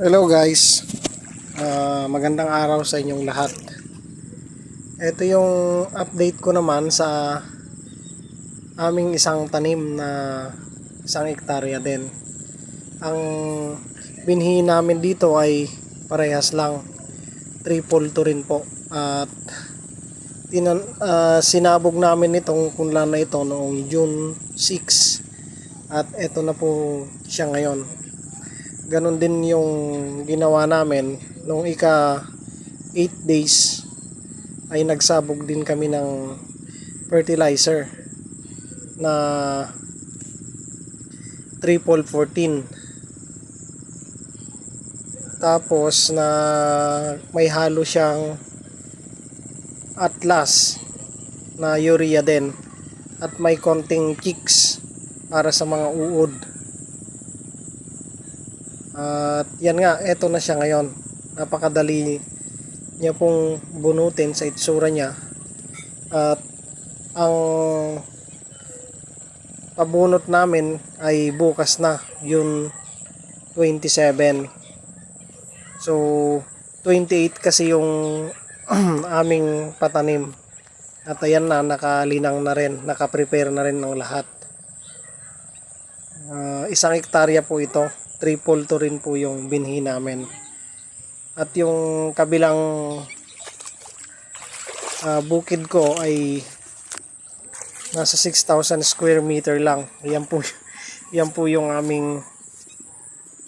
Hello guys, Ah, magandang araw sa inyong lahat. Ito yung update ko naman sa aming isang tanim na isang hektarya din. Ang binhi namin dito ay parehas lang, triple to rin po. At tinan, ah, sinabog namin itong kunlan na ito noong June 6 at ito na po siya ngayon ganon din yung ginawa namin. Nung ika 8 days ay nagsabog din kami ng fertilizer na triple 14 tapos na may halo siyang atlas na urea din at may konting kicks para sa mga uod at yan nga, eto na siya ngayon. Napakadali niya pong bunutin sa itsura niya. At ang pabunot namin ay bukas na, June 27. So, 28 kasi yung aming patanim. At ayan na, nakalinang na rin, nakaprepare na rin ng lahat. Ah, isang hektarya po ito triple to rin po yung binhi namin. At yung kabilang ah, bukid ko ay nasa 6,000 square meter lang. Yan po, yan po yung aming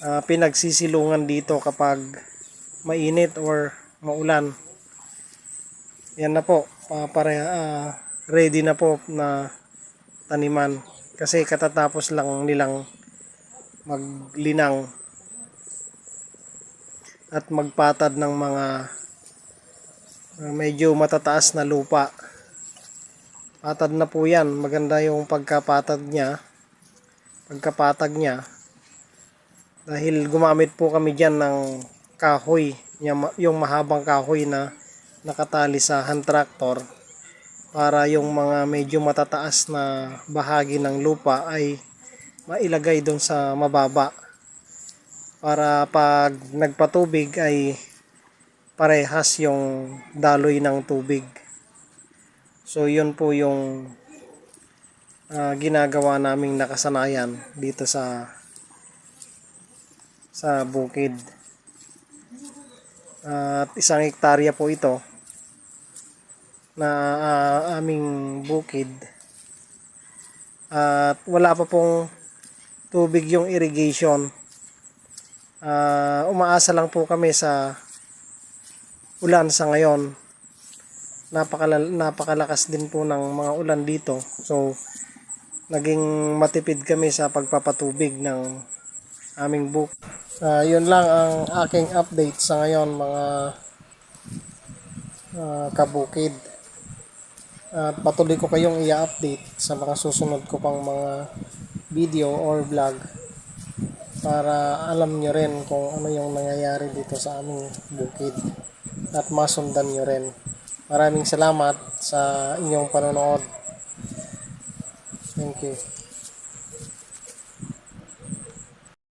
ah, pinagsisilungan dito kapag mainit or maulan. Yan na po, ah, para ah, ready na po na taniman. Kasi katatapos lang nilang maglinang at magpatad ng mga uh, medyo matataas na lupa. Patad na po yan. Maganda yung pagkapatad niya. Pagkapatag niya. Dahil gumamit po kami dyan ng kahoy. Yung mahabang kahoy na nakatali sa hand tractor para yung mga medyo matataas na bahagi ng lupa ay mailagay doon sa mababa para pag nagpatubig ay parehas yung daloy ng tubig. So yun po yung uh, ginagawa naming nakasanayan dito sa sa bukid. At uh, isang hektarya po ito na uh, aming bukid. At wala pa pong tubig yung irrigation. Uh, umaasa lang po kami sa ulan sa ngayon. Napakala, napakalakas din po ng mga ulan dito. So, naging matipid kami sa pagpapatubig ng aming book. Uh, yun lang ang aking update sa ngayon mga uh, kabukid. At patuloy ko kayong i-update sa mga susunod ko pang mga video or vlog para alam nyo rin kung ano yung nangyayari dito sa aming bukid at masundan nyo rin. Maraming salamat sa inyong panonood. Thank you.